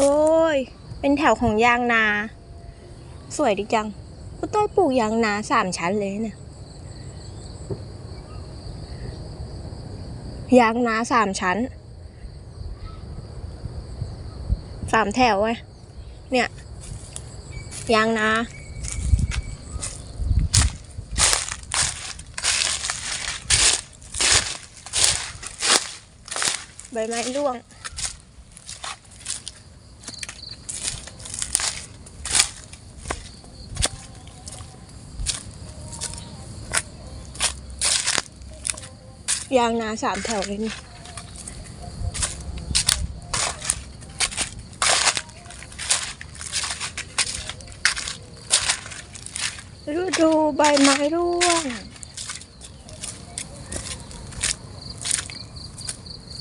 โอ้ย เป็นแถวของยางนา สวยดีจังกูต้อยปลูกยางนาสามชั้นเลยเนี่ย ยางนาสามชั้น สามแถวไงเนี่ย ยางนาใบไม้ร่วง ยางนาสามแถวเลยนี่ฤดูใบไม้ร่วง